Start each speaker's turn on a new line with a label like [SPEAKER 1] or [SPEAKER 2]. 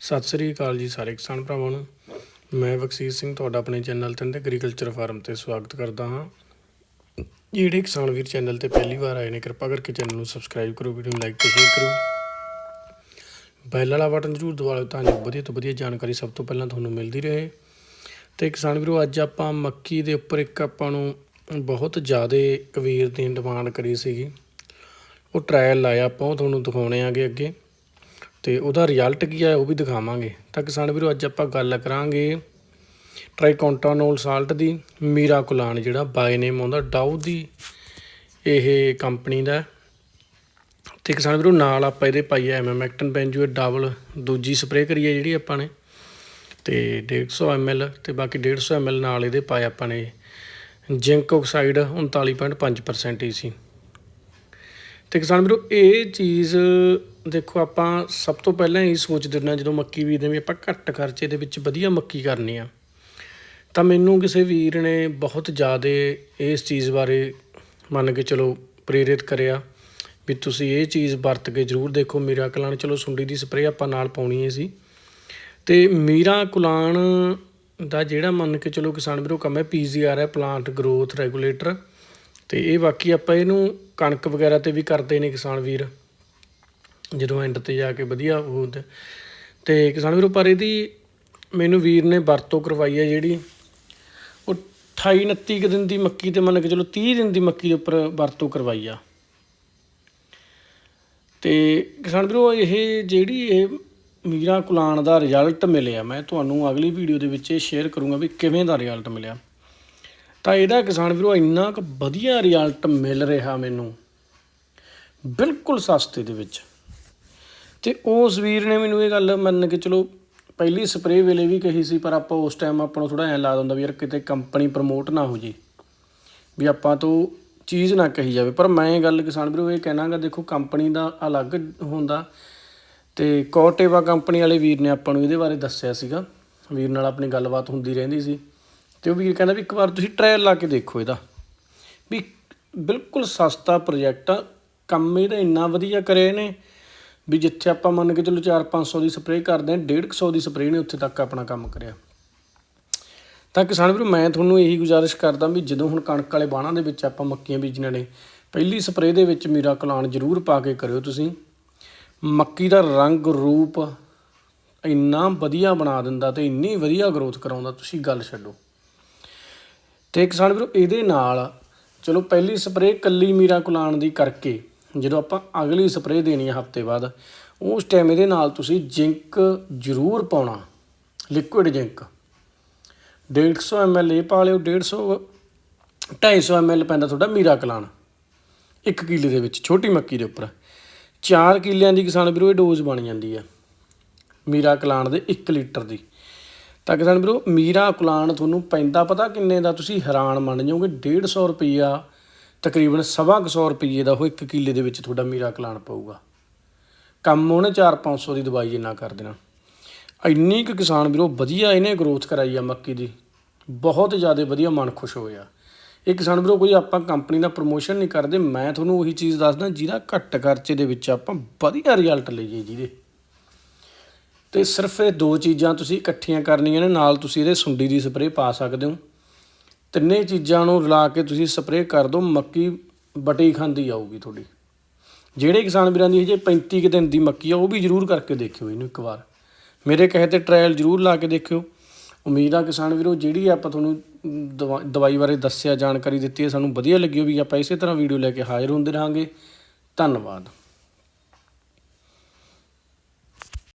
[SPEAKER 1] ਸਤਿ ਸ੍ਰੀ ਅਕਾਲ ਜੀ ਸਾਰੇ ਕਿਸਾਨ ਭਰਾਵਾਂ ਨੂੰ। ਮੈਂ ਬਖਸ਼ੀਸ਼ ਸਿੰਘ ਤੁਹਾਡਾ ਆਪਣੇ ਚੈਨਲ ਤੇ ਐਗਰੀਕਲਚਰ ਫਾਰਮ ਤੇ ਸਵਾਗਤ ਕਰਦਾ ਹਾਂ। ਜਿਹੜੇ ਕਿਸਾਨ ਵੀਰ ਚੈਨਲ ਤੇ ਪਹਿਲੀ ਵਾਰ ਆਏ ਨੇ, ਕਿਰਪਾ ਕਰਕੇ ਚੈਨਲ ਨੂੰ ਸਬਸਕ੍ਰਾਈਬ ਕਰੋ ਵੀਡੀਓ ਨੂੰ ਲਾਈਕ ਤੇ ਸ਼ੇਅਰ ਕਰੋ। ਬੈਲ ਵਾਲਾ ਬਟਨ ਜ਼ਰੂਰ ਦਬਾ ਲਓ ਤਾਂ ਜੋ ਵਧੀਆ ਤੋਂ ਵਧੀਆ ਜਾਣਕਾਰੀ ਸਭ ਤੋਂ ਪਹਿਲਾਂ ਤੁਹਾਨੂੰ ਮਿਲਦੀ ਰਹੇ। ਤੇ ਕਿਸਾਨ ਵੀਰੋ, ਅੱਜ ਆਪਾਂ ਮੱਕੀ ਦੇ ਉੱਪਰ ਇੱਕ ਆਪਾਂ ਨੂੰ ਬਹੁਤ ਜ਼ਿਆਦਾ ਕਬੀਰ ਦੀ ਡਿਮਾਂਡ ਕਰੀ ਸੀਗੀ। ਉਹ ਟ੍ਰਾਇਲ ਲਾਇਆ ਆਪਾਂ, ਉਹ ਤੁਹਾਨੂੰ ਦਿਖਾਉਣੇ ਆਗੇ ਅੱਗੇ। ਤੇ ਉਹਦਾ ਰਿਜ਼ਲਟ ਕੀ ਹੈ ਉਹ ਵੀ ਦਿਖਾਵਾਂਗੇ। ਤਾਂ ਕਿਸਾਨ ਵੀਰੋ, ਅੱਜ ਆਪਾਂ ਗੱਲ ਕਰਾਂਗੇ ਟ੍ਰਾਈਕੌਂਟਾਨੋਲ ਸਾਲਟ ਦੀ, ਮੀਰਾ ਕੁਲਾਨ ਜਿਹੜਾ ਬਾਏ ਨੇਮ ਆਉਂਦਾ, ਡਾਊ ਦੀ ਇਹ ਕੰਪਨੀ ਦਾ। ਹੈ। ਤੇ ਕਿਸਾਨ ਵੀਰੋ, ਨਾਲ ਆਪਾਂ ਇਹਦੇ ਪਾਈ ਹੈ ਐਮਐਮੈਕਟਨ ਬੈਂਜੂਏਟ ਡਬਲ ਦੂਜੀ ਸਪਰੇਅ ਕਰੀ ਹੈ ਜਿਹੜੀ ਆਪਾਂ ਨੇ। ਤੇ 150 ml ਤੇ ਬਾਕੀ 150 ml ਨਾਲ ਇਹਦੇ ਪਾਏ ਆਪਾਂ ਨੇ ਜ਼ਿੰਕ ਆਕਸਾਈਡ 39.5% ਹੀ ਸੀ। ਤੇ ਕਿਸਾਨ ਵੀਰੋ, ਇਹ ਚੀਜ਼ ਦੇਖੋ ਆਪਾਂ ਸਭ ਤੋਂ ਪਹਿਲਾਂ ਇਹ ਸੋਚਦੇ ਹੁੰਦੇ ਹਾਂ, ਜਦੋਂ ਮੱਕੀ ਬੀਜਦੇ ਵੀ ਆਪਾਂ ਘੱਟ ਖਰਚੇ ਦੇ ਵਿੱਚ ਵਧੀਆ ਮੱਕੀ ਕਰਨੀ ਆ। ਤਾਂ ਮੈਨੂੰ ਕਿਸੇ ਵੀਰ ਨੇ ਬਹੁਤ ਜ਼ਿਆਦਾ ਇਸ ਚੀਜ਼ ਬਾਰੇ ਮੰਨ ਕੇ ਚਲੋ ਪ੍ਰੇਰਿਤ ਕਰਿਆ ਵੀ ਤੁਸੀਂ ਇਹ ਚੀਜ਼ ਵਰਤ ਕੇ ਜ਼ਰੂਰ ਦੇਖੋ। ਮੀਰਾ ਕੁਲਾਨ, ਚਲੋ ਸੁੰਡੀ ਦੀ ਸਪਰੇਅ ਆਪਾਂ ਨਾਲ ਪਾਉਣੀ ਹੈ ਸੀ। ਤੇ ਮੀਰਾ ਕੁਲਾਨ ਦਾ ਜਿਹੜਾ ਮੰਨ ਕੇ ਚਲੋ ਕਿਸਾਨ ਵੀਰੋ ਕੰਮ ਹੈ ਪੀਜ਼ੀਆਰ ਹੈ ਪਲਾਂਟ ਗਰੋਥ ਰੈਗੂਲੇਟਰ ਤੇ ਇਹ ਬਾਕੀ ਆਪਾਂ ਇਹਨੂੰ ਕਣਕ ਵਗੈਰਾ ਤੇ ਵੀ ਕਰਦੇ ਨੇ ਕਿਸਾਨ ਵੀਰ, ਜਦੋਂ ਐਂਡ ਤੇ ਜਾ ਕੇ ਵਧੀਆ ਉਹ ਤੇ। ਕਿਸਾਨ ਵੀਰੋ, ਪਰ ਇਹਦੀ ਮੈਨੂੰ ਵੀਰ ਨੇ ਵਰਤੋਂ ਕਰਵਾਈ ਹੈ ਜਿਹੜੀ, ਉਹ 28 29 ਕੁ ਦਿਨ ਦੀ ਮੱਕੀ ਤੇ ਮੰਨ ਕੇ ਚਲੋ 30 ਦਿਨ ਦੀ ਮੱਕੀ ਦੇ ਉੱਪਰ ਵਰਤੋਂ ਕਰਵਾਈ ਆ। ਤੇ ਕਿਸਾਨ ਵੀਰੋ, ਇਹ ਜਿਹੜੀ ਇਹ ਮੀਰਾ ਕੁਲਾਨ ਦਾ ਰਿਜ਼ਲਟ ਮਿਲਿਆ, ਮੈਂ ਤੁਹਾਨੂੰ ਅਗਲੀ ਵੀਡੀਓ ਦੇ ਵਿੱਚ ਇਹ ਸ਼ੇਅਰ ਕਰੂੰਗਾ ਵੀ ਕਿਵੇਂ ਦਾ ਰਿਜ਼ਲਟ ਮਿਲਿਆ। ਤਾਂ ਇਹਦਾ ਕਿਸਾਨ ਵੀਰੋ ਇੰਨਾ ਕੁ ਵਧੀਆ ਰਿਜ਼ਲਟ ਮਿਲ ਰਿਹਾ ਮੈਨੂੰ। ਬਿਲਕੁਲ ਸਸਤੇ ਦੇ ਵਿੱਚ। ਤੇ ਉਸ ਵੀਰ ਨੇ ਮੈਨੂੰ ਇਹ ਗੱਲ ਮੰਨ ਕੇ ਚਲੋ ਪਹਿਲੀ ਸਪਰੇਅ ਵੇਲੇ ਵੀ ਕਹੀ ਸੀ, ਪਰ ਆਪਾਂ ਉਸ ਟਾਈਮ ਆਪਾਂ ਨੂੰ ਥੋੜਾ ਐਂ ਲਾ ਦਿੰਦਾ ਵੀ ਯਾਰ ਕਿਤੇ ਕੰਪਨੀ ਪ੍ਰਮੋਟ ਨਾ ਹੋ ਜੇ। ਵੀ ਆਪਾਂ ਤੋਂ ਚੀਜ਼ ਨਾ ਕਹੀ ਜਾਵੇ। ਪਰ ਮੈਂ ਇਹ ਗੱਲ ਕਿਸਾਨ ਵੀਰੋ ਇਹ ਕਹਿਣਾਗਾ, ਦੇਖੋ ਕੰਪਨੀ ਦਾ ਅਲੱਗ ਹੁੰਦਾ। ਤੇ ਕੋਟੇਵਾ ਕੰਪਨੀ ਵਾਲੇ ਵੀਰ ਨੇ ਆਪਾਂ ਨੂੰ ਇਹਦੇ ਬਾਰੇ ਦੱਸਿਆ ਸੀਗਾ। ਵੀਰ ਨਾਲ ਆਪਣੀ ਗੱਲਬਾਤ ਹੁੰਦੀ ਰਹਿੰਦੀ ਸੀ। ਤੇ ਉਹ ਵੀਰ ਕਹਿੰਦਾ ਵੀ ਇੱਕ ਵਾਰ ਤੁਸੀਂ ਟ੍ਰਾਇਲ ਲਾ ਕੇ ਦੇਖੋ ਇਹਦਾ। ਵੀ ਬਿਲਕੁਲ ਸਸਤਾ ਪ੍ਰੋਜੈਕਟ ਆ, ਕੰਮ ਇਹਦਾ ਇੰਨਾ ਵਧੀਆ ਕਰਿਆ ਇਹਨੇ ਵੀ ਜਿੱਥੇ ਆਪਾਂ ਮੰਨ ਕੇ ਚਲੋ 4-500 ਦੀ ਸਪਰੇਅ ਕਰਦੇ ਹਾਂ 150 ਦੀ ਸਪਰੇਅ ਨੇ ਉੱਥੇ ਤੱਕ ਆਪਣਾ ਕੰਮ ਕਰਿਆ। ਤਾਂ ਕਿਸਾਨ ਵੀਰੋ, ਮੈਂ ਤੁਹਾਨੂੰ ਇਹੀ ਗੁਜ਼ਾਰਿਸ਼ ਕਰਦਾ ਵੀ ਜਦੋਂ ਹੁਣ ਕਣਕ ਵਾਲੇ ਬਾਣਾਂ ਦੇ ਵਿੱਚ ਆਪਾਂ ਮੱਕੀਆਂ ਬੀਜਣੀਆਂ ਨੇ, ਪਹਿਲੀ ਸਪਰੇਅ ਦੇ ਵਿੱਚ ਮੀਰਾ ਕਲਾਨ ਜ਼ਰੂਰ ਪਾ ਕੇ ਕਰਿਓ ਤੁਸੀਂ। ਮੱਕੀ ਦਾ ਰੰਗ, ਰੂਪ ਇੰਨਾ ਵਧੀਆ ਬਣਾ ਦਿੰਦਾ ਤੇ ਇੰਨੀ ਵਧੀਆ ਗਰੋਥ ਕਰਾਉਂਦਾ, ਤੁਸੀਂ ਗੱਲ ਛੱਡੋ। ਤੇ ਕਿਸਾਨ ਵੀਰੋ, ਇਹਦੇ ਨਾਲ ਚਲੋ ਪਹਿਲੀ ਸਪਰੇਅ ਕੱਲੀ ਮੀਰਾ ਕੁਲਾਨ ਦੀ ਕਰਕੇ, ਜਦੋਂ ਆਪਾਂ ਅਗਲੀ ਸਪਰੇਅ ਦੇਣੀ ਹੈ ਹਫ਼ਤੇ ਬਾਅਦ, ਉਸ ਟਾਈਮ ਇਹਦੇ ਨਾਲ ਤੁਸੀਂ ਜ਼ਿੰਕ ਜ਼ਰੂਰ ਪਾਉਣਾ ਲਿਕੁਇਡ ਜ਼ਿੰਕ। 150 ml ਇਹ ਪਾ ਲਿਓ 150 250 ml ਪੈਂਦਾ ਤੁਹਾਡਾ ਮੀਰਾ ਕਲਾਨ, ਇੱਕ ਕਿੱਲੇ ਦੇ ਵਿੱਚ, ਛੋਟੀ ਮੱਕੀ ਦੇ ਉੱਪਰ। 4 ਕਿੱਲਿਆਂ ਦੀ ਕਿਸਾਨ ਵੀਰੋ, ਇਹ ਡੋਜ਼ ਬਣ ਜਾਂਦੀ ਹੈ ਮੀਰਾ ਕਲਾਨ ਦੇ 1 ਲੀਟਰ ਦੀ। ਤਾਂ ਕਿਸਾਨ ਵੀਰੋ, ਮੀਰਾ ਕੁਲਾਨ ਤੁਹਾਨੂੰ ਪੈਂਦਾ ਪਤਾ ਕਿੰਨੇ ਦਾ? ਤੁਸੀਂ ਹੈਰਾਨ ਮੰਨ ਜਾਓਗੇ 150 ਰੁਪਈਆ, ਤਕਰੀਬਨ ਸਵਾ ਕੁ ਸੌ ਰੁਪਈਏ ਦਾ ਉਹ ਇੱਕ ਕਿੱਲੇ ਦੇ ਵਿੱਚ ਤੁਹਾਡਾ ਮੀਰਾ ਕਲਾਨ ਪਊਗਾ। ਕੰਮ ਉਹਨੇ 4-500 ਦੀ ਦਵਾਈ ਜਿੰਨਾ ਕਰ ਦੇਣਾ। ਇੰਨੀ ਕੁ ਕਿਸਾਨ ਵੀਰੋ, ਵਧੀਆ ਇਹਨੇ ਗਰੋਥ ਕਰਾਈ ਆ ਮੱਕੀ ਦੀ। ਬਹੁਤ ਜ਼ਿਆਦਾ ਵਧੀਆ ਮਨ ਖੁਸ਼ ਹੋਇਆ ਇਹ ਕਿਸਾਨ ਵੀਰੋ, ਕੋਈ ਆਪਾਂ ਕੰਪਨੀ ਦਾ ਪ੍ਰੋਮੋਸ਼ਨ ਨਹੀਂ ਕਰਦੇ, ਮੈਂ ਤੁਹਾਨੂੰ ਉਹੀ ਚੀਜ਼ ਦੱਸਦਾ, ਜਿਹਦਾ ਘੱਟ ਖਰਚੇ ਦੇ ਵਿੱਚ ਆਪਾਂ ਵਧੀਆ ਰਿਜ਼ਲਟ ਲਈਏ ਜਿਹਦੇ। ਤੇ ਸਿਰਫ ਇਹ ਦੋ ਚੀਜ਼ਾਂ ਤੁਸੀਂ ਇਕੱਠੀਆਂ ਕਰਨੀਆਂ ਨੇ, ਨਾਲ ਤੁਸੀਂ ਇਹਦੇ ਸੁੰਡੀ ਦੀ ਸਪਰੇਅ ਪਾ ਸਕਦੇ ਹੋ। ਤਿੰਨੇ ਚੀਜ਼ਾਂ ਨੂੰ ਰਲਾ ਕੇ ਤੁਸੀਂ ਸਪਰੇਅ ਕਰ ਦਿਓ, ਮੱਕੀ ਬਟੀ ਖਾਂਦੀ ਆਊਗੀ ਤੁਹਾਡੀ। ਜਿਹੜੇ ਕਿਸਾਨ ਵੀਰਾਂ ਦੀ ਹਜੇ 35 ਕੁ ਦਿਨ ਦੀ ਮੱਕੀ ਆ, ਉਹ ਵੀ ਜ਼ਰੂਰ ਕਰਕੇ ਦੇਖਿਓ ਇਹਨੂੰ ਇੱਕ ਵਾਰ। ਮੇਰੇ ਕਹੇ ਤੇ ਟ੍ਰਾਇਲ ਜ਼ਰੂਰ ਲਾ ਕੇ ਦੇਖਿਓ। ਉਮੀਦ ਆ ਕਿਸਾਨ ਵੀਰੋ, ਜਿਹੜੀ ਆਪਾਂ ਤੁਹਾਨੂੰ ਦਵਾ- ਦਵਾਈ ਬਾਰੇ ਦੱਸਿਆ, ਜਾਣਕਾਰੀ ਦਿੱਤੀ ਹੈ, ਸਾਨੂੰ ਵਧੀਆ ਲੱਗੀ ਵੀ ਆਪਾਂ ਇਸੇ ਤਰ੍ਹਾਂ ਵੀਡੀਓ ਲੈ ਕੇ ਹਾਜ਼ਰ ਹੁੰਦੇ ਰਹਾਂਗੇ। ਧੰਨਵਾਦ।